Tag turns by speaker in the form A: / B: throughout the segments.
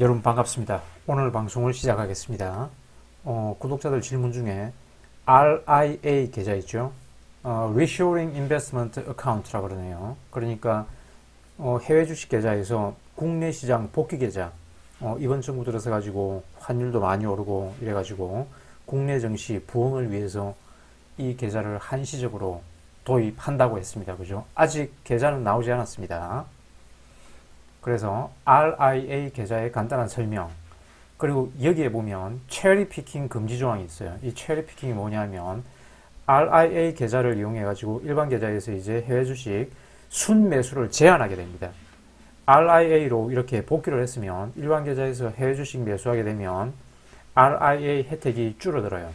A: 여러분 반갑습니다. 오늘 방송을 시작하겠습니다. 어, 구독자들 질문 중에 RIA 계좌 있죠? 어, Reshoring Investment Account라고 그러네요. 그러니까 어, 해외 주식 계좌에서 국내 시장 복귀 계좌 어, 이번 정부 들어서 가지고 환율도 많이 오르고 이래 가지고 국내 증시 부흥을 위해서 이 계좌를 한시적으로 도입한다고 했습니다. 그죠? 아직 계좌는 나오지 않았습니다. 그래서 RIA 계좌의 간단한 설명 그리고 여기에 보면 체리 피킹 금지 조항이 있어요. 이 체리 피킹이 뭐냐면 RIA 계좌를 이용해 가지고 일반 계좌에서 이제 해외 주식 순 매수를 제한하게 됩니다. RIA로 이렇게 복귀를 했으면 일반 계좌에서 해외 주식 매수하게 되면 RIA 혜택이 줄어들어요.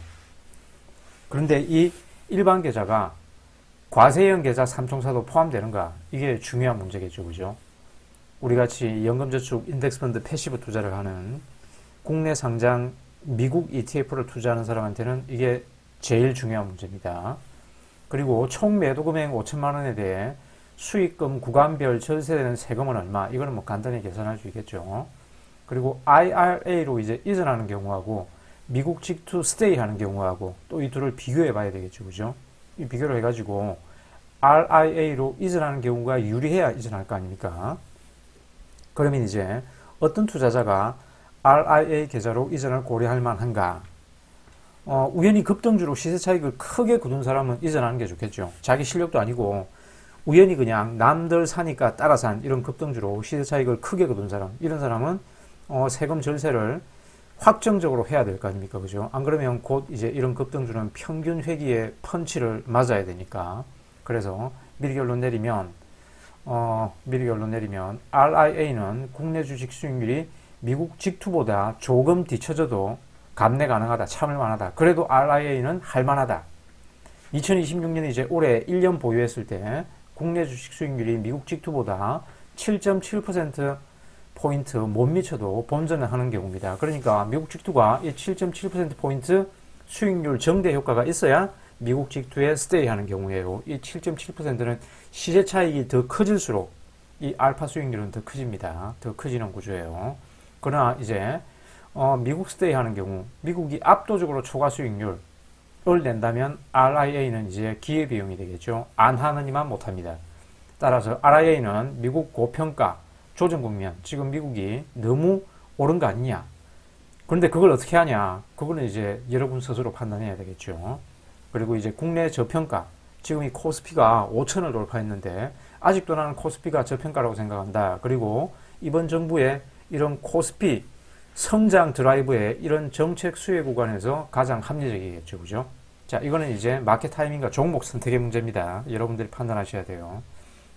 A: 그런데 이 일반 계좌가 과세형 계좌 삼총사도 포함되는가? 이게 중요한 문제겠죠. 그죠? 우리 같이 연금저축 인덱스펀드 패시브 투자를 하는 국내 상장 미국 ETF를 투자하는 사람한테는 이게 제일 중요한 문제입니다. 그리고 총 매도 금액 5천만 원에 대해 수익금 구간별 절세되는 세금은 얼마? 이거는 뭐 간단히 계산할 수 있겠죠. 그리고 IRA로 이제 이전하는 경우하고 미국 직투 스테이 하는 경우하고 또 이 둘을 비교해 봐야 되겠죠. 그죠? 이 비교를 해가지고 RIA로 이전하는 경우가 유리해야 이전할 거 아닙니까? 그러면 이제 어떤 투자자가 RIA 계좌로 이전을 고려할 만한가? 어, 우연히 급등주로 시세 차익을 크게 거둔 사람은 이전하는 게 좋겠죠. 자기 실력도 아니고 우연히 그냥 남들 사니까 따라 산 이런 급등주로 시세 차익을 크게 거둔 사람 이런 사람은 어, 세금 절세를 확정적으로 해야 될 거 아닙니까 그죠 안 그러면 곧 이제 이런 급등주는 평균 회기에 펀치를 맞아야 되니까 그래서 미리 결론 내리면 어, 미리 결론 내리면 RIA는 국내 주식 수익률이 미국 직투보다 조금 뒤처져도 감내 가능하다, 참을 만하다. 그래도 RIA는 할 만하다. 2026년에 이제 올해 1년 보유했을 때 국내 주식 수익률이 미국 직투보다 7.7% 포인트 못 미쳐도 본전을 하는 경우입니다. 그러니까 미국 직투가 이 7.7% 포인트 수익률 정대 효과가 있어야 미국 직투에 스테이 하는 경우에요. 이 7.7%는 시세 차익이 더 커질수록 이 알파 수익률은 더 커집니다. 더 커지는 구조예요. 그러나 이제 어, 미국 스테이 하는 경우 미국이 압도적으로 초과 수익률을 낸다면 RIA는 이제 기회 비용이 되겠죠. 안 하느니만 못합니다. 따라서 RIA는 미국 고평가 조정 국면 지금 미국이 너무 오른 거 아니냐. 그런데 그걸 어떻게 하냐. 그거는 이제 여러분 스스로 판단해야 되겠죠. 그리고 이제 국내 저평가 지금 이 코스피가 5천을 돌파했는데 아직도 나는 코스피가 저평가라고 생각한다. 그리고 이번 정부의 이런 코스피 성장 드라이브의 이런 정책 수혜 구간에서 가장 합리적이겠죠. 그죠? 자, 이거는 이제 마켓 타이밍과 종목 선택의 문제입니다. 여러분들이 판단하셔야 돼요.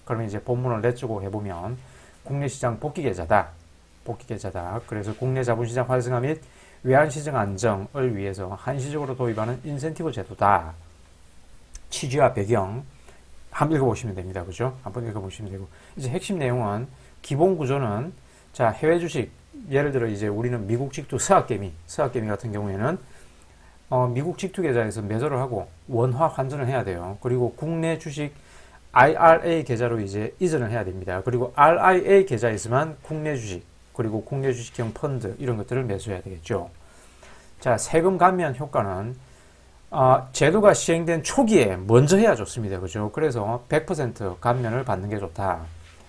A: 그러면 이제 본문을 내주고 해보면 국내 시장 복귀 계좌다. 복귀 계좌다. 그래서 국내 자본시장 활성화 및 외환시장 안정을 위해서 한시적으로 도입하는 인센티브 제도다. 취지와 배경 한번 읽어보시면 됩니다. 그죠? 한번 읽어보시면 되고 이제 핵심 내용은 기본 구조는 자 해외 주식 예를 들어 이제 우리는 미국 직투 서학개미 서학개미 같은 경우에는 어, 미국 직투 계좌에서 매도를 하고 원화 환전을 해야 돼요. 그리고 국내 주식 IRA 계좌로 이제 이전을 해야 됩니다. 그리고 RIA 계좌에서만 국내 주식 그리고 국내 주식형 펀드 이런 것들을 매수해야 되겠죠. 자 세금 감면 효과는 어, 제도가 시행된 초기에 먼저 해야 좋습니다. 그죠? 그래서 100% 감면을 받는 게 좋다.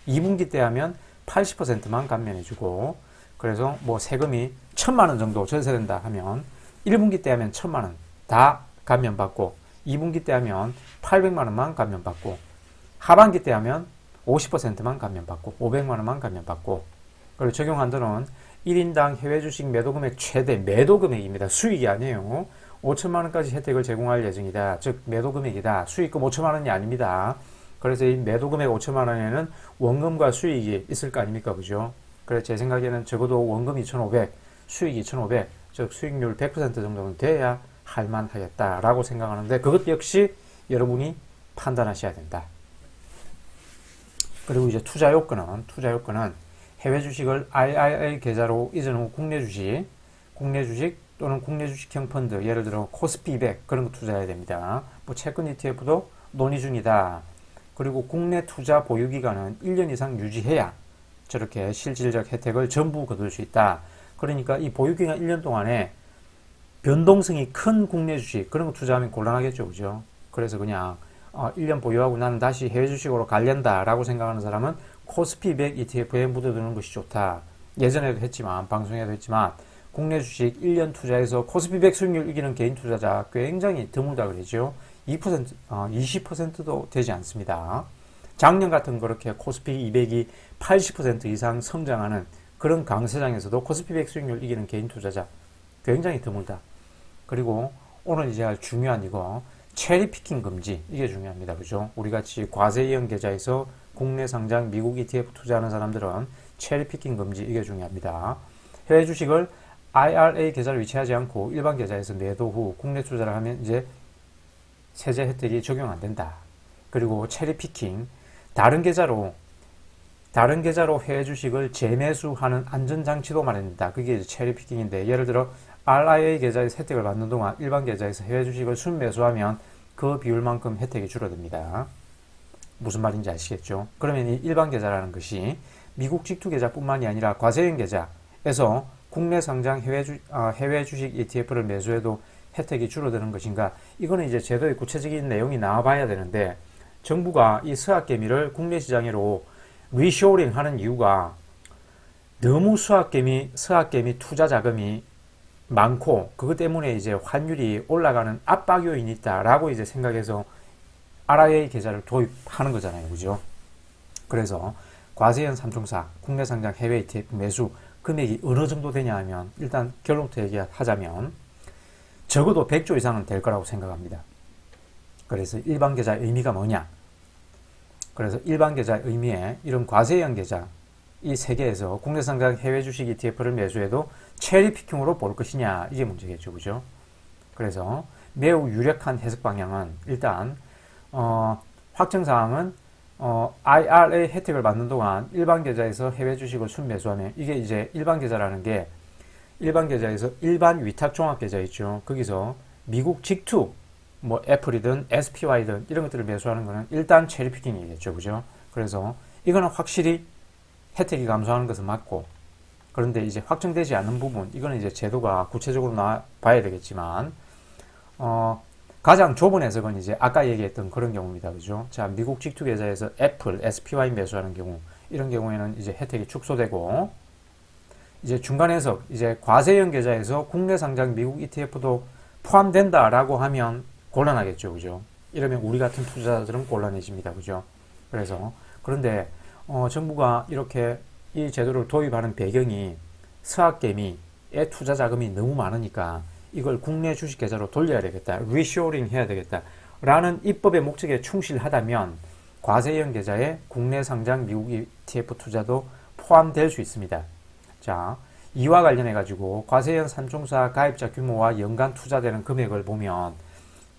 A: 2분기 때 하면 80%만 감면해주고, 그래서 뭐 세금이 천만 원 정도 절세된다 하면 1분기 때 하면 천만 원 다 감면받고, 2분기 때 하면 800만 원만 감면받고, 하반기 때 하면 50%만 감면받고, 500만 원만 감면받고, 그리고 적용 한도는 1인당 해외 주식 매도 금액 최대 매도 금액입니다. 수익이 아니에요. 5천만 원까지 혜택을 제공할 예정이다. 즉 매도 금액이다. 수익금 5천만 원이 아닙니다. 그래서 이 매도 금액 5천만 원에는 원금과 수익이 있을 거 아닙니까? 그죠? 그래서 제 생각에는 적어도 원금 2,500, 수익 2,500, 즉 수익률 100% 정도는 돼야 할만하겠다라고 생각하는데 그것 역시 여러분이 판단하셔야 된다. 그리고 이제 투자 요건은 투자 요건은 해외 주식을 IIA 계좌로 이전 후 국내 주식, 국내 주식 또는 국내 주식형 펀드, 예를 들어 코스피 200 그런 거 투자해야 됩니다. 뭐 채권 ETF도 논의 중이다. 그리고 국내 투자 보유 기간은 1년 이상 유지해야 저렇게 실질적 혜택을 전부 거둘 수 있다. 그러니까 이 보유 기간 1년 동안에 변동성이 큰 국내 주식 그런 거 투자하면 곤란하겠죠. 그죠? 그래서 그냥 어, 1년 보유하고 나는 다시 해외 주식으로 갈련다라고 생각하는 사람은 코스피 100 ETF에 묻어두는 것이 좋다. 예전에도 했지만 방송에도 했지만 국내 주식 1년 투자해서 코스피 100 수익률 이기는 개인 투자자 굉장히 드물다 그러죠. 2% 어, 20%도 되지 않습니다. 작년 같은 그렇게 코스피 200이 80% 이상 성장하는 그런 강세장에서도 코스피 100 수익률 이기는 개인 투자자 굉장히 드물다. 그리고 오늘 이제 할 중요한 이거 체리 피킹 금지 이게 중요합니다. 그죠? 우리 같이 과세 이용 계좌에서 국내 상장 미국 ETF 투자하는 사람들은 체리 피킹 금지 이게 중요합니다. 해외 주식을 IRA 계좌를 위치하지 않고 일반 계좌에서 매도 후 국내 투자를 하면 이제 세제 혜택이 적용 안 된다. 그리고 체리 피킹 다른 계좌로 다른 계좌로 해외 주식을 재매수하는 안전장치도 마련된다. 그게 이제 체리 피킹인데 예를 들어 RIA 계좌에서 혜택을 받는 동안 일반 계좌에서 해외 주식을 순매수하면 그 비율만큼 혜택이 줄어듭니다. 무슨 말인지 아시겠죠? 그러면 이 일반 계좌라는 것이 미국 직투 계좌뿐만이 아니라 과세형 계좌에서 국내 상장 해외, 주, 아, 해외 주식 ETF를 매수해도 혜택이 줄어드는 것인가? 이거는 이제 제도의 구체적인 내용이 나와봐야 되는데 정부가 이 수학개미를 국내 시장으로 리쇼링 하는 이유가 너무 수학개미, 수학개미 투자 자금이 많고 그것 때문에 이제 환율이 올라가는 압박 요인이 있다라고 이제 생각해서 RIA 계좌를 도입하는 거잖아요. 그죠? 그래서 과세현 삼총사 국내 상장 해외 ETF 매수 금액이 어느 정도 되냐 하면 일단 결론부터 얘기하자면 적어도 100조 이상은 될 거라고 생각합니다. 그래서 일반 계좌의 의미가 뭐냐? 그래서 일반 계좌의 의미에 이런 과세형 계좌 이 세 개에서 국내 상장 해외 주식 ETF를 매수해도 체리 피킹으로 볼 것이냐 이게 문제겠죠, 그죠? 그래서 매우 유력한 해석 방향은 일단 어, 확정 사항은 어, IRA 혜택을 받는 동안 일반 계좌에서 해외 주식을 순매수하면 이게 이제 일반 계좌라는 게 일반 계좌에서 일반 위탁 종합 계좌 있죠. 거기서 미국 직투 뭐 애플이든 SPY든 이런 것들을 매수하는 거는 일단 체리 피킹이겠죠. 그죠? 그래서 이거는 확실히 혜택이 감소하는 것은 맞고 그런데 이제 확정되지 않은 부분 이거는 이제 제도가 구체적으로 나와 봐야 되겠지만 어, 가장 좁은 해석은 이제 아까 얘기했던 그런 경우입니다. 그죠? 자, 미국 직투 계좌에서 애플, SPY 매수하는 경우 이런 경우에는 이제 혜택이 축소되고 이제 중간 해석 이제 과세형 계좌에서 국내 상장 미국 ETF도 포함된다라고 하면 곤란하겠죠. 그죠? 이러면 우리 같은 투자자들은 곤란해집니다. 그죠? 그래서 그런데 어, 정부가 이렇게 이 제도를 도입하는 배경이 스학개미의 투자 자금이 너무 많으니까 이걸 국내 주식 계좌로 돌려야 되겠다. 리쇼링 해야 되겠다. 라는 입법의 목적에 충실하다면 과세형 계좌에 국내 상장 미국 ETF 투자도 포함될 수 있습니다. 자, 이와 관련해 가지고 과세형 삼총사 가입자 규모와 연간 투자되는 금액을 보면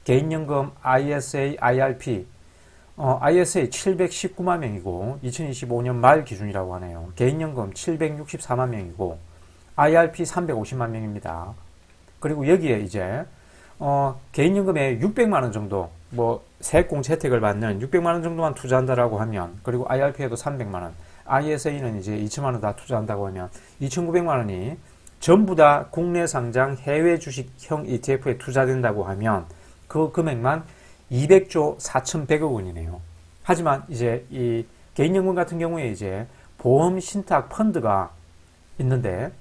A: 개인연금 ISA, IRP 어, ISA 719만 명이고 2025년 말 기준이라고 하네요. 개인연금 764만 명이고 IRP 350만 명입니다. 그리고 여기에 이제 어, 개인연금에 600만 원 정도 뭐 세액공제 혜택을 받는 600만 원 정도만 투자한다라고 하면 그리고 IRP에도 300만 원, ISA는 이제 2천만 원 다 투자한다고 하면 2,900만 원이 전부 다 국내 상장 해외 주식형 ETF에 투자된다고 하면 그 금액만 200조 4,100억 원이네요. 하지만 이제 이 개인연금 같은 경우에 이제 보험 신탁 펀드가 있는데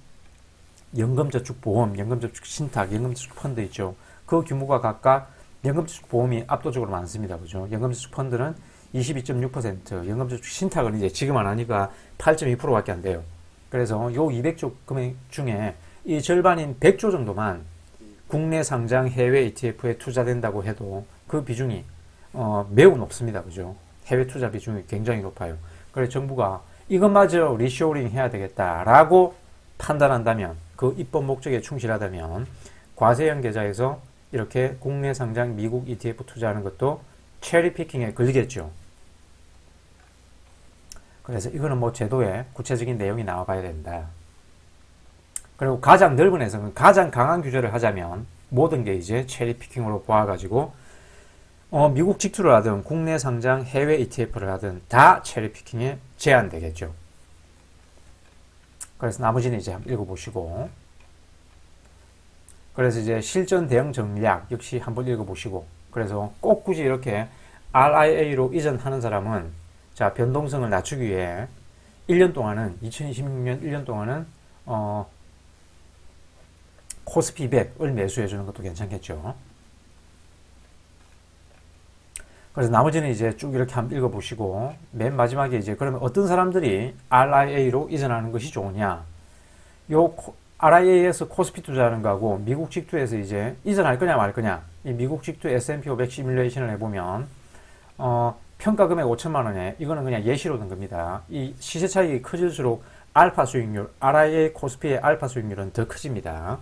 A: 연금저축보험, 연금저축 신탁, 연금저축 펀드 있죠. 그 규모가 각각 연금저축 보험이 압도적으로 많습니다. 그죠? 연금저축 펀드는 22.6%, 연금저축 신탁은 이제 지금 안 하니까 8.2%밖에 안 돼요. 그래서 요 200조 금액 중에 이 절반인 100조 정도만 국내 상장 해외 ETF에 투자된다고 해도 그 비중이 어, 매우 높습니다. 그죠? 해외 투자 비중이 굉장히 높아요. 그래서 정부가 이것마저 리쇼링 해야 되겠다라고 판단한다면 그 입법 목적에 충실하다면 과세형 계좌에서 이렇게 국내 상장 미국 ETF 투자하는 것도 체리 피킹에 걸리겠죠. 그래서 이거는 뭐 제도에 구체적인 내용이 나와 봐야 된다. 그리고 가장 넓은 해석은 가장 강한 규제를 하자면 모든 게 이제 체리 피킹으로 보아가지고 어, 미국 직투를 하든 국내 상장 해외 ETF를 하든 다 체리 피킹에 제한되겠죠. 그래서 나머지는 이제 한번 읽어보시고 그래서 이제 실전 대응 전략 역시 한번 읽어보시고 그래서 꼭 굳이 이렇게 RIA로 이전하는 사람은 자 변동성을 낮추기 위해 1년 동안은 2026년 1년 동안은 어 코스피 100을 매수해 주는 것도 괜찮겠죠. 그래서 나머지는 이제 쭉 이렇게 한번 읽어보시고 맨 마지막에 이제 그러면 어떤 사람들이 RIA로 이전하는 것이 좋으냐? 요 RIA에서 코스피 투자하는 거하고 미국 직투에서 이제 이전할 거냐 말 거냐? 이 미국 직투 S&P 500 시뮬레이션을 해보면 어, 평가 금액 5천만 원에 이거는 그냥 예시로 든 겁니다. 이 시세 차익이 커질수록 알파 수익률, RIA 코스피의 알파 수익률은 더 커집니다.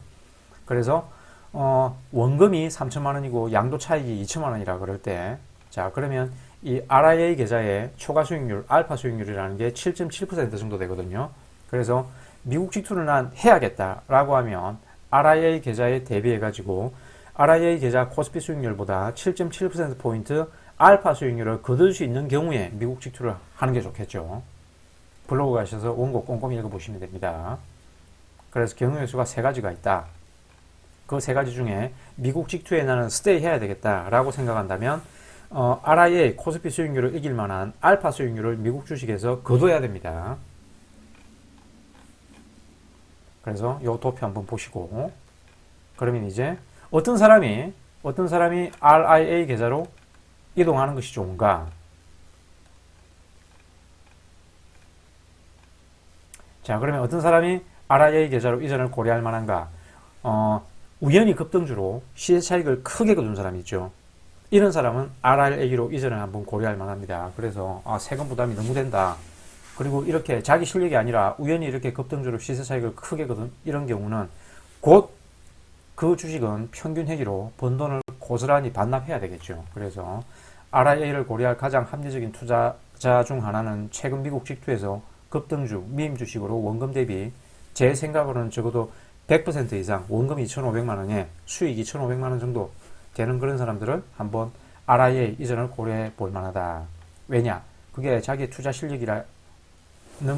A: 그래서 어, 원금이 3천만 원이고 양도 차익이 2천만 원이라 그럴 때 자, 그러면 이 RIA 계좌의 초과 수익률, 알파 수익률이라는 게 7.7% 정도 되거든요. 그래서 미국 직투를 난 해야겠다라고 하면 RIA 계좌에 대비해 가지고 RIA 계좌 코스피 수익률보다 7.7%포인트 알파 수익률을 거둘 수 있는 경우에 미국 직투를 하는 게 좋겠죠. 블로그 가셔서 원고 꼼꼼히 읽어보시면 됩니다. 그래서 경우의 수가 세 가지가 있다. 그 세 가지 중에 미국 직투에 나는 스테이 해야 되겠다라고 생각한다면 어, RIA 코스피 수익률을 이길 만한 알파 수익률을 미국 주식에서 거둬야 됩니다. 그래서 이 도표 한번 보시고 그러면 이제 어떤 사람이 어떤 사람이 RIA 계좌로 이동하는 것이 좋은가? 자, 그러면 어떤 사람이 RIA 계좌로 이전을 고려할 만한가? 어, 우연히 급등주로 시세 차익을 크게 거둔 사람이 있죠. 이런 사람은 RRA로 이전을 한번 고려할 만합니다. 그래서 아, 세금 부담이 너무 된다. 그리고 이렇게 자기 실력이 아니라 우연히 이렇게 급등주로 시세 차익을 크게 거둔 이런 경우는 곧 그 주식은 평균 회기로 번 돈을 고스란히 반납해야 되겠죠. 그래서 RIA를 고려할 가장 합리적인 투자자 중 하나는 최근 미국 직투에서 급등주, 미임 주식으로 원금 대비 제 생각으로는 적어도 100% 이상 원금 2,500만 원에 수익 2,500만 원 정도 되는 그런 사람들을 한번 RIA 이전을 고려해 볼 만하다. 왜냐? 그게 자기 투자 실력이라는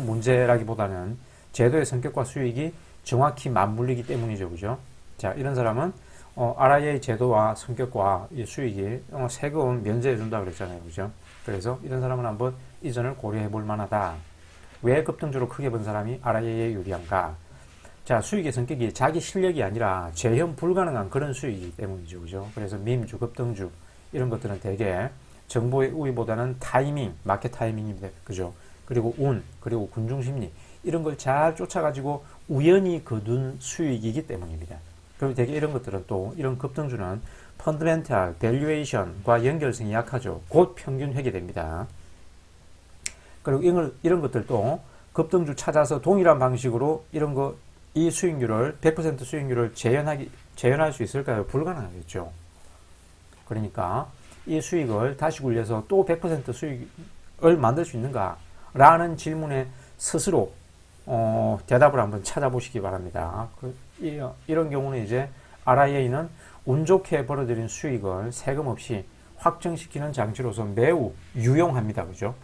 A: 문제라기보다는 제도의 성격과 수익이 정확히 맞물리기 때문이죠. 그죠? 자, 이런 사람은 어, RIA 제도와 성격과 이 수익이 어, 세금 면제해 준다 그랬잖아요. 그죠? 그래서 이런 사람은 한번 이전을 고려해 볼 만하다. 왜 급등주로 크게 본 사람이 RIA에 유리한가? 자, 수익의 성격이 자기 실력이 아니라 재현 불가능한 그런 수익이기 때문이죠. 그죠? 그래서 민주, 급등주, 이런 것들은 대개 정보의 우위보다는 타이밍, 마켓 타이밍입니다. 그죠? 그리고 운, 그리고 군중심리, 이런 걸 잘 쫓아가지고 우연히 거둔 수익이기 때문입니다. 그리고 대개 이런 것들은 또, 이런 급등주는 펀드멘탈, 밸류에이션과 연결성이 약하죠. 곧 평균 회계됩니다. 그리고 이런, 이런 것들도 급등주 찾아서 동일한 방식으로 이런 거 이 수익률을 100% 수익률을 재현하기 재현할 수 있을까요? 불가능하겠죠. 그러니까 이 수익을 다시 굴려서 또 100% 수익을 만들 수 있는가? 라는 질문에 스스로 어, 대답을 한번 찾아보시기 바랍니다. 그, 이, 런 경우는 이제 RIA는 운 좋게 벌어들인 수익을 세금 없이 확정시키는 장치로서 매우 유용합니다. 그죠?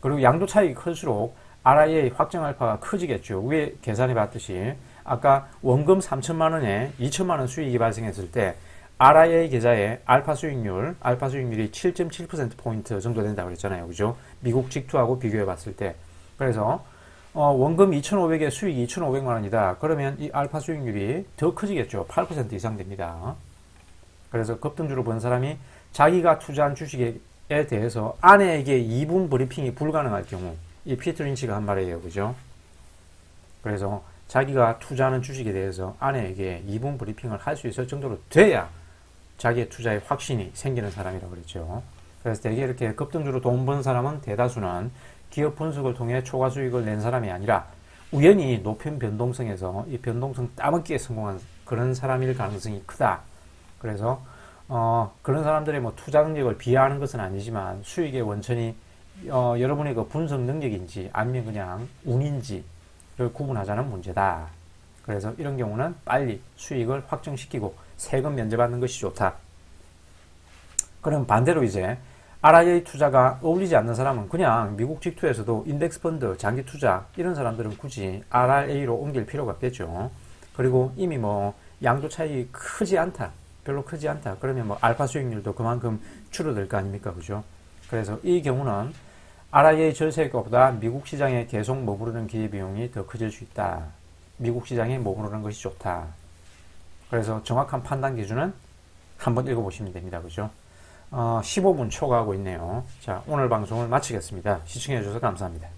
A: 그리고 양도 차익이 클수록 RIA 확정 알파가 커지겠죠. 위에 계산해 봤듯이 아까 원금 3천만 원에 2천만 원 수익이 발생했을 때 RIA 계좌의 알파 수익률, 알파 수익률이 7.7% 포인트 정도 된다고 그랬잖아요. 그죠? 미국 직투하고 비교해 봤을 때. 그래서 어, 원금 2,500에 수익이 2,500만 원이다. 그러면 이 알파 수익률이 더 커지겠죠. 8% 이상 됩니다. 그래서 급등주로 본 사람이 자기가 투자한 주식에 대해서 아내에게 2분 브리핑이 불가능할 경우 이 피트 린치가 한 말이에요. 그죠? 그래서 자기가 투자하는 주식에 대해서 아내에게 2분 브리핑을 할 수 있을 정도로 돼야 자기의 투자에 확신이 생기는 사람이라고 그랬죠. 그래서 대개 이렇게 급등주로 돈 번 사람은 대다수는 기업 분석을 통해 초과 수익을 낸 사람이 아니라 우연히 높은 변동성에서 이 변동성 따먹기에 성공한 그런 사람일 가능성이 크다. 그래서 어, 그런 사람들의 뭐 투자 능력을 비하하는 것은 아니지만 수익의 원천이 어, 여러분의 그 분석 능력인지 아니면 그냥 운인지를 구분하자는 문제다. 그래서 이런 경우는 빨리 수익을 확정시키고 세금 면제받는 것이 좋다. 그럼 반대로 이제 RIA 투자가 어울리지 않는 사람은 그냥 미국 직투에서도 인덱스 펀드, 장기 투자 이런 사람들은 굳이 RIA로 옮길 필요가 없겠죠. 그리고 이미 뭐 양도 차이 크지 않다. 별로 크지 않다. 그러면 뭐 알파 수익률도 그만큼 줄어들 거 아닙니까? 그죠? 그래서 이 경우는 RIA 절세가보다 미국 시장에 계속 머무르는 기회비용이 더 커질 수 있다. 미국 시장에 머무르는 것이 좋다. 그래서 정확한 판단 기준은 한번 읽어보시면 됩니다. 그죠? 어, 15분 초과하고 있네요. 자, 오늘 방송을 마치겠습니다. 시청해주셔서 감사합니다.